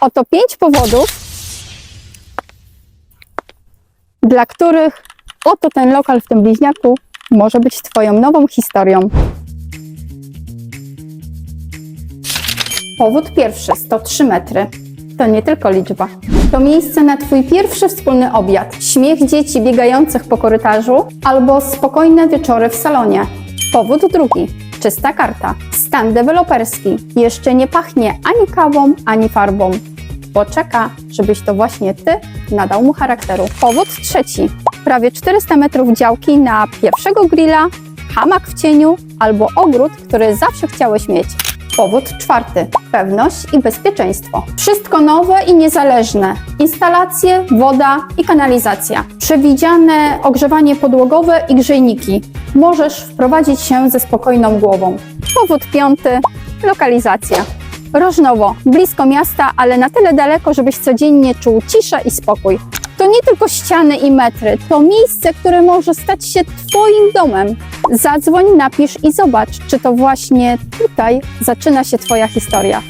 Oto pięć powodów, dla których oto ten lokal w tym bliźniaku może być Twoją nową historią. Powód pierwszy 103 metry. To nie tylko liczba. To miejsce na Twój pierwszy wspólny obiad, śmiech dzieci biegających po korytarzu albo spokojne wieczory w salonie. Powód drugi. Czysta karta. Stan deweloperski. Jeszcze nie pachnie ani kawą, ani farbą. Poczeka, żebyś to właśnie Ty nadał mu charakteru. Powód trzeci. Prawie 400 metrów działki na pierwszego grilla, hamak w cieniu albo ogród, który zawsze chciałeś mieć. Powód czwarty. Pewność i bezpieczeństwo. Wszystko nowe i niezależne. Instalacje, woda i kanalizacja. Przewidziane ogrzewanie podłogowe i grzejniki. Możesz wprowadzić się ze spokojną głową. Powód piąty. Lokalizacja. Rożnowo, blisko miasta, ale na tyle daleko, żebyś codziennie czuł ciszę i spokój. To nie tylko ściany i metry, to miejsce, które może stać się Twoim domem. Zadzwoń, napisz i zobacz, czy to właśnie tutaj zaczyna się Twoja historia.